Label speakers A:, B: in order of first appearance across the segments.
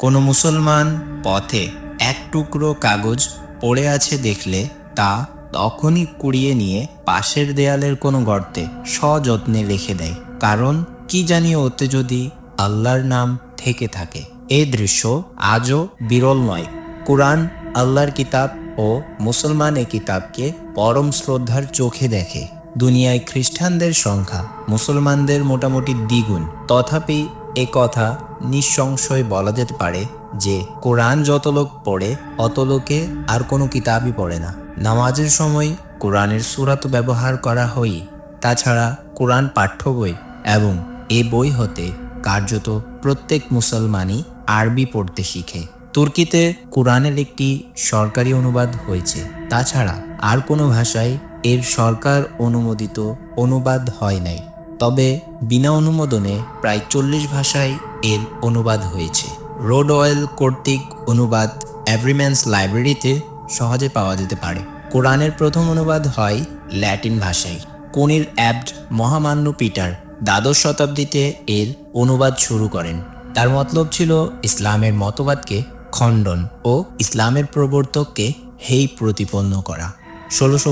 A: কোনো মুসলমান পথে এক টুকরো কাগজ পড়ে আছে দেখলে তা তখনই কুড়িয়ে নিয়ে পাশের দেয়ালের কোনো গর্তে সযত্নে রেখে দেয়। কারণ কি জানি ওতে যদি আল্লাহর নাম থেকে থাকে। এই দৃশ্য আজও বিরল নয়। কোরআন, আল্লাহর কিতাব ও মুসলমান এ কিতাবকে পরম শ্রদ্ধার চোখে দেখে। দুনিয়ায় খ্রিস্টানদের সংখ্যা মুসলমানদের মোটামুটি দ্বিগুণ। তথাপি এ কথা নিঃসংশয় বলা যেতে পারে যে, কোরআন যত লোক পড়ে, অত লোকে আর কোনো কিতাবই পড়ে না। নামাজের সময় কোরআনের সুরাত ব্যবহার করা হই, তাছাড়া কোরআন পাঠ্য বই এবং এ বই হতে কার্যত প্রত্যেক মুসলমানই আরবি পড়তে শিখে। তুর্কিতে কোরআনের একটি সরকারি অনুবাদ হয়েছে, তাছাড়া আর কোনো ভাষায় এর সরকার অনুমোদিত অনুবাদ হয় নাই। তবে বিনা অনুমোদনে প্রায় চল্লিশ ভাষায় এর অনুবাদ হয়েছে। রোড অয়েল কর্তৃক অনুবাদ এভরিম্যান্স লাইব্রেরিতে সহজে পাওয়া যেতে পারে। কোরআনের প্রথম অনুবাদ হয় ল্যাটিন ভাষায়। কনির অ্যাবড মহামান্য পিটার দ্বাদশ শতাব্দীতে এর অনুবাদ শুরু করেন। তার মতলব ছিল ইসলামের মতবাদকে খণ্ডন ও ইসলামের প্রবর্তককে হেই প্রতিপন্ন করা। ষোলোশো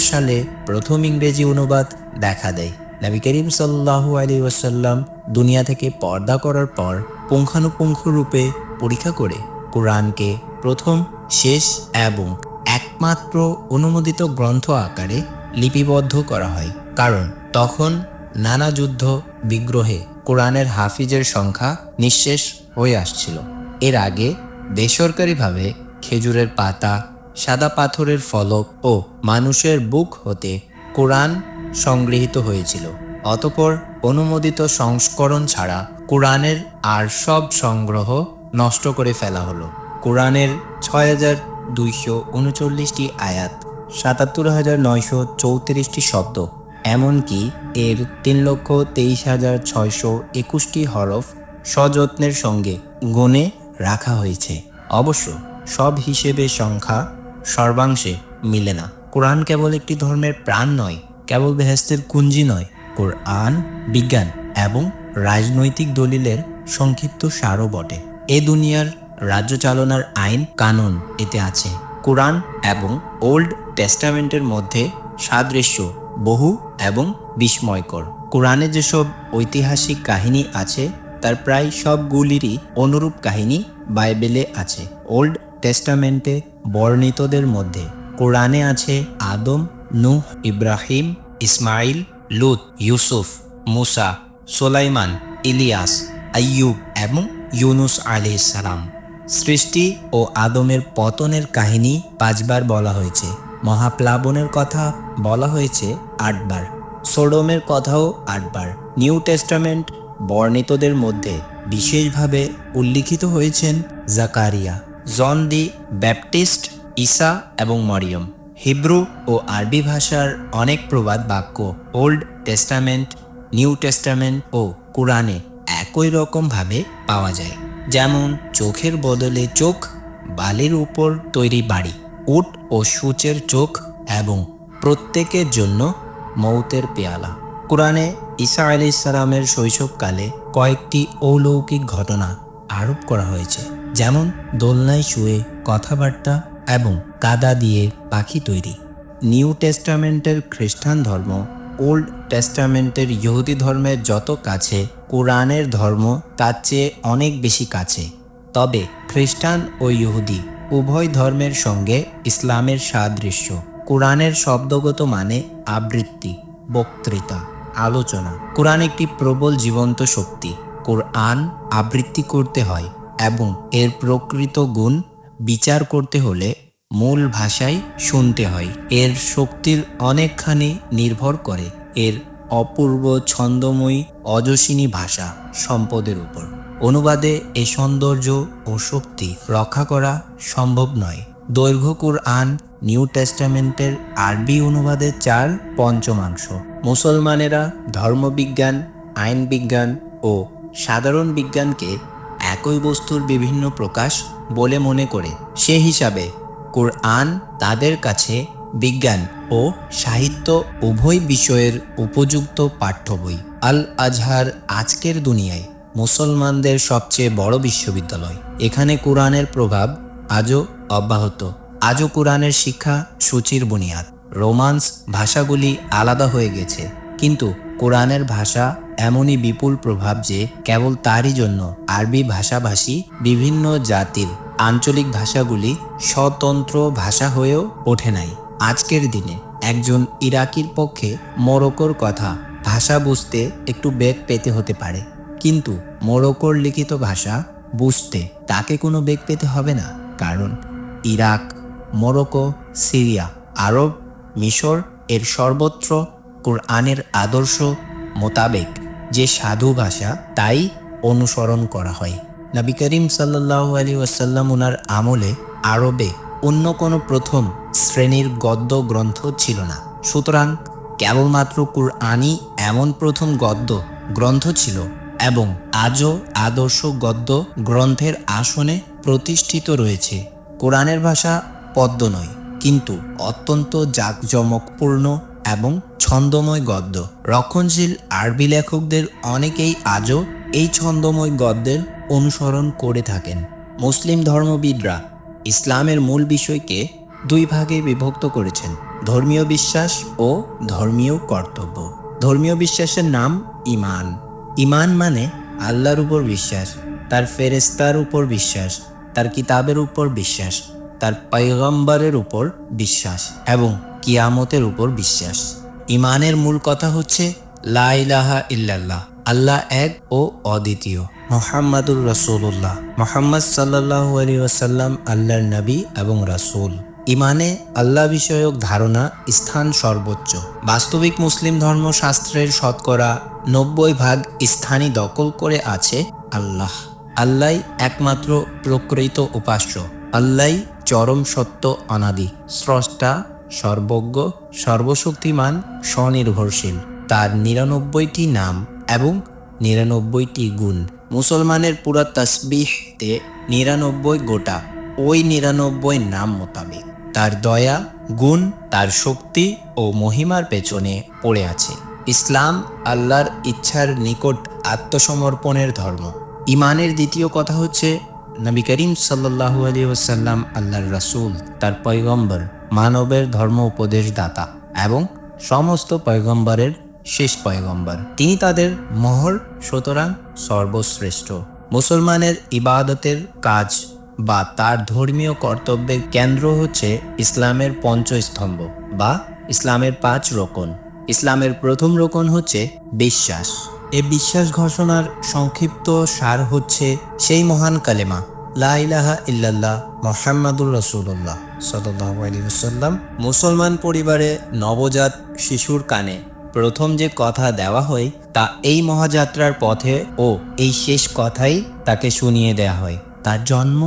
A: সালে প্রথম ইংরেজি অনুবাদ দেখা দেয়। নবী করিম সাল্লাহু আলী ওয়াসাল্লাম দুনিয়া থেকে পর্দা করার পর পুঙ্খানুপুঙ্খ রূপে পরীক্ষা করে কোরআনকে প্রথম, শেষ এবং একমাত্র অনুমোদিত গ্রন্থ আকারে লিপিবদ্ধ করা হয়। কারণ তখন নানা যুদ্ধ বিগ্রহে কোরআনের হাফিজের সংখ্যা নিঃশেষ হয়ে আসছিল। এর আগে বেসরকারিভাবে খেজুরের পাতা, সাদা পাথরের ফলক ও মানুষের বুক হতে কোরআন সংগৃহীত হয়েছিল। অতপর অনুমোদিত সংস্করণ ছাড়া কোরআনের আর সব সংগ্রহ নষ্ট করে ফেলা হলো। কোরআনের ছয় হাজার দুইশো উনচল্লিশটি আয়াত, সাতাত্তর হাজার নয়শো চৌত্রিশটি শব্দ, এমনকি এর তিন লক্ষ তেইশ হাজার ছয়শো একুশটি হরফ সযত্নের সঙ্গে গুণে রাখা হয়েছে। অবশ্য সব হিসেবে সংখ্যা সর্বাংশে মিলে না। কোরআন কেবল একটি ধর্মের প্রাণ নয় কেবল বেহেস্তের কুঞ্জি নয়, কোরআন, বিজ্ঞান এবং রাজনৈতিক দলিলের সংক্ষিপ্ত সারও বটে। এ দুনিয়ার রাজ্য চালনার আইন কানুন এতে আছে। কোরআন এবং ওল্ড টেস্টামেন্টের মধ্যে সাদৃশ্য, বহু এবং বিস্ময়কর। কোরআনে যেসব ঐতিহাসিক কাহিনী আছে, তার প্রায় সবগুলিরই অনুরূপ কাহিনী বাইবেলে আছে। ওল্ড টেস্টামেন্টে বর্ণিতদের মধ্যে কোরআনে আছে আদম নূহ, ইব্রাহিম ইসমাইল লুত, ইউসুফ, মুসা, সোলাইমান, ইলিয়াস, আইয়ুব এবং ইউনুস আলি সালাম। সৃষ্টি ও আদমের পতনের কাহিনী পাঁচবার বলা হয়েছে। মহাপ্লাবনের কথা বলা হয়েছে আটবার। সোডোমের কথাও আটবার। নিউ টেস্টামেন্ট বর্ণিতদের মধ্যে বিশেষভাবে উল্লিখিত হয়েছেন জাকারিয়া। জন দি ব্যাপটিস্ট, ঈসা এবং মরিয়ম। হিব্রু ও আরবি ভাষার অনেক প্রবাদ বাক্য, ওল্ড টেস্টামেন্ট, নিউ টেস্টামেন্ট ও কোরআনে একই রকমভাবে পাওয়া যায়। যেমন, চোখের বদলে চোখ, বালির উপর তৈরি বাড়ি, উট ও সূচের চোখ এবং প্রত্যেকের জন্য মৌতের পেয়ালা। কোরআনে ঈসা আলি ইসলামের শৈশবকালে কয়েকটি অলৌকিক ঘটনা আরোপ করা হয়েছে। যেমন, দোলনায় শুয়ে কথাবার্তা এবং কাদা দিয়ে পাখি তৈরি। নিউ টেস্টামেন্টের খ্রিস্টান ধর্ম, ওল্ড টেস্টামেন্টের ইহুদি ধর্মের যত কাছে, কোরআনের ধর্ম তার চেয়ে অনেক বেশি কাছে। তবে খ্রিস্টান ও ইহুদি উভয় ধর্মের সঙ্গে ইসলামের সাদৃশ্য। কোরআনের শব্দগত মানে আবৃত্তি, বক্তৃতা, আলোচনা। কোরআন একটি প্রবল জীবন্ত শক্তি। কোরআন আবৃত্তি করতে হয় এবং এর প্রকৃত গুণ বিচার করতে হলে মূল ভাষায় শুনতে হয়। এর শক্তির অনেকখানি নির্ভর করে এর অপূর্ব ছন্দময়ী অজস্বিনী ভাষা সম্পদের উপর। অনুবাদে এ সৌন্দর্য ও শক্তি রক্ষা করা সম্ভব নয়। দৈর্ঘ্য কুরআন, নিউ টেস্টামেন্টের আরবি অনুবাদের চার পঞ্চমাংশ। মুসলমানেরা ধর্মবিজ্ঞান আইন বিজ্ঞান ও সাধারণ বিজ্ঞানকে একই বস্তুর বিভিন্ন প্রকাশ বলে মনে করে। সে হিসাবে কোরআন তাদের কাছে বিজ্ঞান ও সাহিত্য উভয় বিষয়ের উপযুক্ত পাঠ্য বই। আল আজহার আজকের দুনিয়ায় মুসলমানদের সবচেয়ে বড় বিশ্ববিদ্যালয়। এখানে কোরআনের প্রভাব আজও অব্যাহত। আজও কোরআনের শিক্ষা সূচির বুনিয়াদ। রোমান্স ভাষাগুলি আলাদা হয়ে গেছে। কিন্তু কোরআনের ভাষা এমনই বিপুল প্রভাব যে কেবল তারই জন্য আরবি ভাষাভাষী বিভিন্ন জাতির আঞ্চলিক ভাষাগুলি স্বতন্ত্র ভাষা হয়েও ওঠে নাই। আজকের দিনে একজন ইরাকির পক্ষে মোরক্কোর কথা ভাষা বুঝতে একটু বেগ পেতে হতে পারে। কিন্তু মোরক্কোর লিখিত ভাষা বুঝতে তাকে কোনো বেগ পেতে হবে না। কারণ ইরাক, মোরক্কো, সিরিয়া, আরব, মিশর এর সর্বত্র কোরআনের আদর্শ মোতাবেক যে সাধু ভাষা তাই অনুসরণ করা হয়। নবী করিম সাল্লাহ আলী ওয়াসাল্লাম উনার আমলে আরবে অন্য কোনো প্রথম শ্রেণির গদ্য গ্রন্থ ছিল না। সুতরাং কেবলমাত্র কুরআনই এমন প্রথম গদ্য গ্রন্থ ছিল এবং আজও আদর্শ গদ্য গ্রন্থের আসনে প্রতিষ্ঠিত রয়েছে। কোরআনের ভাষা পদ্য নয়, কিন্তু অত্যন্ত জাঁকজমকপূর্ণ এবং ছন্দময় গদ্য। রক্ষণশীল আরবি লেখকদের অনেকেই আজও এই ছন্দময় গদ্যের অনুসরণ করে থাকেন। মুসলিম ধর্মবিদরা ইসলামের মূল বিষয়কে দুই ভাগে বিভক্ত করেছেন, ধর্মীয় বিশ্বাস ও ধর্মীয় কর্তব্য। ধর্মীয় বিশ্বাসের নাম ইমান ইমান মানে আল্লাহর উপর বিশ্বাস, তার ফেরেস্তার উপর বিশ্বাস, তার কিতাবের উপর বিশ্বাস, তার পৈগম্বরের উপর বিশ্বাস এবং কিয়ামতের উপর বিশ্বাস। ইমানের মূল কথা হচ্ছে লা ইলাহা ইল্লাল্লাহ, আল্লাহ এক ও অদ্বিতীয়। মোহাম্মদুর রসুল্লাহ মোহাম্মদ সাল্লাহ আলী আল্লাহর নবী এবং রাসূল। ইমানে আল্লাহ বিষয়ক ধারণা, স্থান সর্বোচ্চ। বাস্তবিক মুসলিম ধর্মশাস্ত্রের শতকরা নব্বই ভাগ স্থানই দখল করে আছে আল্লাহ। আল্লাহ একমাত্র প্রকৃত উপাস্য। আল্লাহ চরম সত্য অনাদি। স্রষ্টা, সর্বজ্ঞ, সর্বশক্তিমান, স্বনির্ভরশীল। তার নিরানব্বইটি নাম এবং নিরানব্বইটি গুণ। মুসলমানের পুরা তসবিহতে নিরানব্বই গোটা। ওই নিরানব্বই নাম মোতাবেক তার দয়া, গুণ, তার শক্তি ও মহিমার পেছনে পড়ে আছে। ইসলাম আল্লাহর ইচ্ছার নিকট আত্মসমর্পণের ধর্ম। ইমানের দ্বিতীয় কথা হচ্ছে, নবী করিম সাল্লাহু আলী ওসাল্লাম আল্লাহর রাসূল, তার পয়গম্বর, মানবের ধর্ম উপদেশ দাতা এবং সমস্ত পয়গম্বরের শেষ পয়গম্বর। তিনি তাদের মোহর সুতরাং সর্বশ্রেষ্ঠ। মুসলমানের ইবাদতের কাজ বা তার ধর্মীয় কর্তব্যের কেন্দ্র হচ্ছে ইসলামের পঞ্চস্তম্ভ বা ইসলামের পাঁচ রোকন। ইসলামের প্রথম রোকন হচ্ছে বিশ্বাস। এ বিশ্বাস ঘোষণার সংক্ষিপ্ত সার হচ্ছে সেই মহান কালেমা, লা ইলাহা ইল্লাল্লাহ মোহাম্মদুর রসুল্লাহ সাল্লাম মুসলমান পরিবারে নবজাত শিশুর কানে প্রথম যে কথা দেওয়া হয়, তা এই মহাযাত্রার পথে ও এই শেষ কথাই তাকে শুনিয়ে দেয়া হয়। তার জন্ম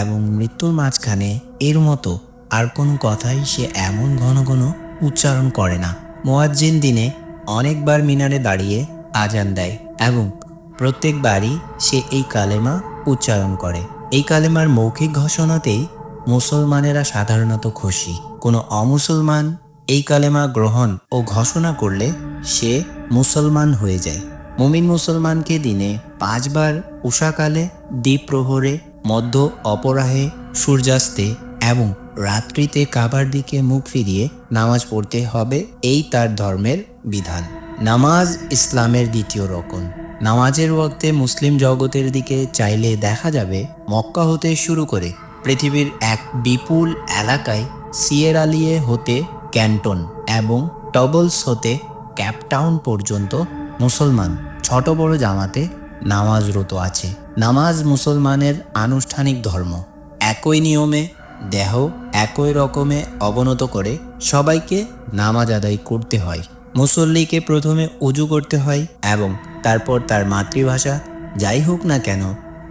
A: এবং মৃত্যুর মাঝখানে এর মতো আর কোনো কথাই সে এমন ঘন ঘন উচ্চারণ করে না। মোয়াজ্জিন দিনে অনেকবার মিনারে দাঁড়িয়ে আজান দেয় এবং প্রত্যেকবারই সে এই কালেমা উচ্চারণ করে। এই কালেমার মৌখিক ঘোষণাতেই মুসলমানেরা সাধারণত খুশি। কোনো অমুসলমান এই কালেমা গ্রহণ ও ঘোষণা করলে সে মুসলমান হয়ে যায়। মুমিন মুসলমানকে দিনে পাঁচবার উষাকালে দ্বীপ প্রহরে মধ্য অপরাহে, সূর্যাস্তে এবং রাত্রিতে কাবার দিকে মুখ ফিরিয়ে নামাজ পড়তে হবে, এই তার ধর্মের বিধান। নামাজ ইসলামের দ্বিতীয় রকম। নামাজের ওয়াক্তে মুসলিম জগতের দিকে চাইলে দেখা যাবে, মক্কা হতে শুরু করে পৃথিবীর এক বিপুল এলাকায় সিয়েরালিয়ে হতে ক্যান্টন এবং টবলস হতে ক্যাপটাউন পর্যন্ত মুসলমান। ছোট বড় জামাতে নামাজরত আছে। নামাজ মুসলমানের আনুষ্ঠানিক ধর্ম। একই নিয়মে দেহ একই রকমে অবনত করে সবাইকে নামাজ আদায় করতে হয়। মুসল্লিকে প্রথমে উজু করতে হয় এবং তারপর তার মাতৃভাষা, যাই হোক না কেন,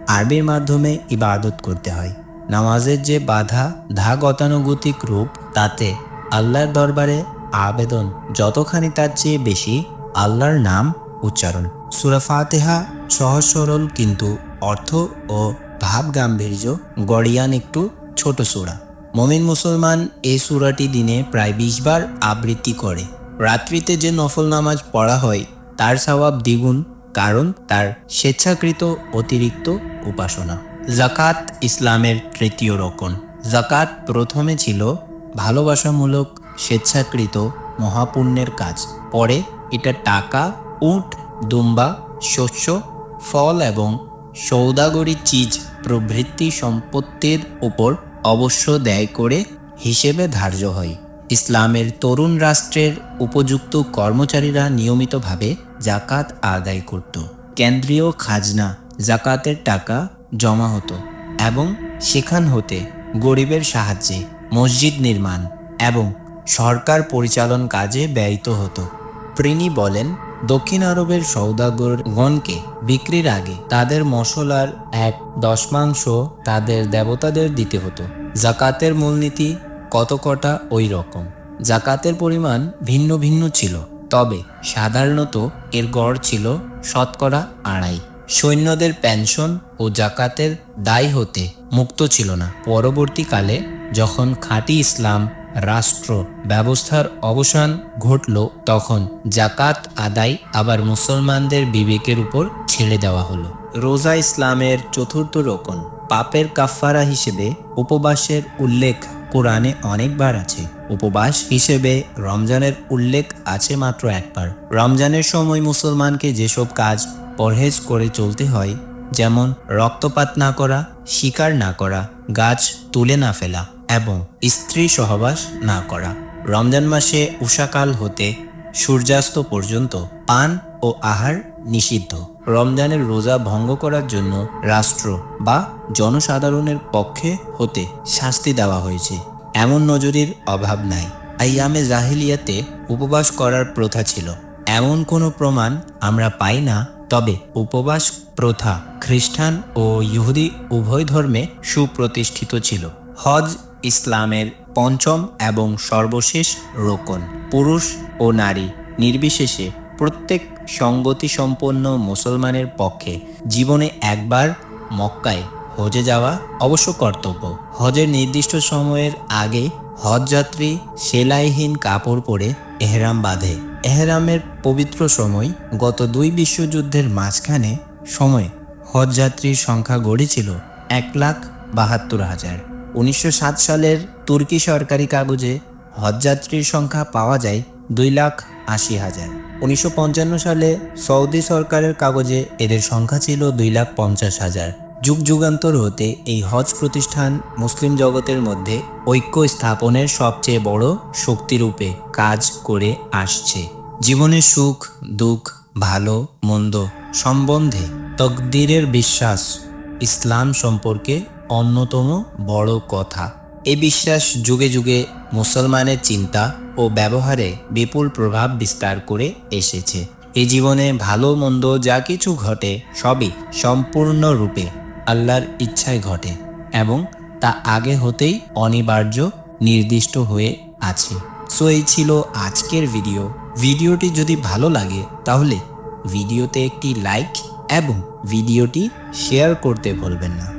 A: আরবির মাধ্যমে ইবাদত করতে হয়। নামাজের যে বাধা ধা গতানুগতিক রূপ, তাতে আল্লাহর দরবারে আবেদন যতখানি তার চেয়ে বেশি আল্লাহর নাম উচ্চারণ। সুরা ফাতেহা সহজ সরল কিন্তু অর্থ ও ভাব গাম্ভীর্য গড়িয়ান একটু ছোট সুরা। মমিন মুসলমান এই সুরাটি দিনে প্রায় বিশ বার আবৃত্তি করে। রাত্রিতে যে নফল নামাজ পড়া হয়, তার স্বভাব দ্বিগুণ কারণ তার স্বেচ্ছাকৃত অতিরিক্ত উপাসনা। জাকাত ইসলামের তৃতীয় রকম জাকাত প্রথমে ছিল ভালোবাসামূলক, স্বেচ্ছাকৃত মহাপুণ্যের কাজ। পরে এটা টাকা, উট, দুম্বা, শস্য, ফল এবং সৌদাগরি চিজ প্রভৃতি সম্পত্তির উপর অবশ্য ব্যয় করে হিসেবে ধার্য হয়। ইসলামের তরুণ রাষ্ট্রের উপযুক্ত কর্মচারীরা নিয়মিতভাবে জাকাত আদায় করত। কেন্দ্রীয় খাজনা, জাকাতের টাকা জমা হতো এবং সেখান হতে গরিবের সাহায্যে মসজিদ নির্মাণ এবং সরকার পরিচালন কাজে ব্যয়িত হতো। প্রিনি বলেন, দক্ষিণ আরবের সৌদাগরগণকে বিক্রির আগে তাদের মশলার এক দশমাংশ তাদের দেবতাদের দিতে হতো। জাকাতের মূলনীতি কত কটা ওই রকম। জাকাতের পরিমাণ ভিন্ন ভিন্ন ছিল, তবে সাধারণত এর গড় ছিল শতকরা আড়াই। সৈন্যদের পেনশন ও জাকাতের দায় হতে মুক্ত ছিল না। পরবর্তীকালে যখন খাঁটি ইসলাম, রাষ্ট্র ব্যবস্থার অবসান ঘটল, তখন জাকাত আদায় আবার মুসলমানদের বিবেকের উপর ছেড়ে দেওয়া হলো। রোজা ইসলামের চতুর্থ রোকন, পাপের কাফফারা হিসেবে উপবাসের উল্লেখ কোরআনে অনেকবার আছে। উপবাস হিসেবে রমজানের উল্লেখ আছে মাত্র একবার। রমজানের সময় মুসলমানকে যেসব কাজ পরহেজ করে চলতে হয়, যেমন রক্তপাত না করা, শিকার না করা, গাছ তুলে না ফেলা এবং স্ত্রী সহবাস না করা। রমজান মাসে উষাকাল হতে সূর্যাস্ত পর্যন্ত পান ও আহার নিষিদ্ধ। রমজানের রোজা ভঙ্গ করার জন্য রাষ্ট্র বা জনসাধারণের পক্ষে হতে শাস্তি দেওয়া হয়েছে। এমন নজরির অভাব নাই। আইয়ামে জাহিলিয়াতে উপবাস করার প্রথা ছিল। এমন কোনো প্রমাণ আমরা পাই না, তবে উপবাস প্রথা খ্রিস্টান ও ইহুদি উভয় ধর্মে সুপ্রতিষ্ঠিত ছিল। হজ ইসলামের পঞ্চম এবং সর্বশেষ রোকন। পুরুষ ও নারী নির্বিশেষে প্রত্যেক সঙ্গতি সম্পন্ন মুসলমানের পক্ষে জীবনে একবার মক্কায় হজে যাওয়া অবশ্য কর্তব্য। হজের নির্দিষ্ট সময়ের আগে হজযাত্রী সেলাইহীন কাপড় পরে এহরাম বাঁধে। এহরামের পবিত্র সময় গত দুই বিশ্বযুদ্ধের মাঝখানে সময় হজযাত্রীর সংখ্যা গড়েছিল এক লাখ বাহাত্তর হাজার। উনিশশো সাত সালের তুর্কি সরকারি কাগজে হজযাত্রীর সংখ্যা পাওয়া যায় দুই লাখ আশি হাজার। উনিশশো সালে সৌদি সরকারের কাগজে এদের সংখ্যা ছিল দুই লাখ পঞ্চাশ হাজার। যুগ যুগান্তর হতে এই হজ প্রতিষ্ঠান মুসলিম জগতের মধ্যে ঐক্য স্থাপনের সবচেয়ে বড় শক্তিরূপে কাজ করে আসছে। জীবনের সুখ, দুঃখ, ভালো, মন্দ সম্বন্ধে তকদিরের বিশ্বাস ইসলাম সম্পর্কে অন্যতম বড় কথা। এ বিশ্বাস যুগে যুগে মুসলমানের চিন্তা ও ব্যবহারে বিপুল প্রভাব বিস্তার করে এসেছে। এ জীবনে ভালো মন্দ যা কিছু ঘটে সবই সম্পূর্ণরূপে আল্লাহর ইচ্ছায় ঘটে এবং তা আগে হতেই অনিবার্য, নির্দিষ্ট হয়ে আছে। সো এই ছিল আজকের ভিডিও। ভিডিওটি যদি ভালো লাগে, তাহলে ভিডিওতে একটি লাইক এবং ভিডিওটি শেয়ার করতে ভুলবেন না।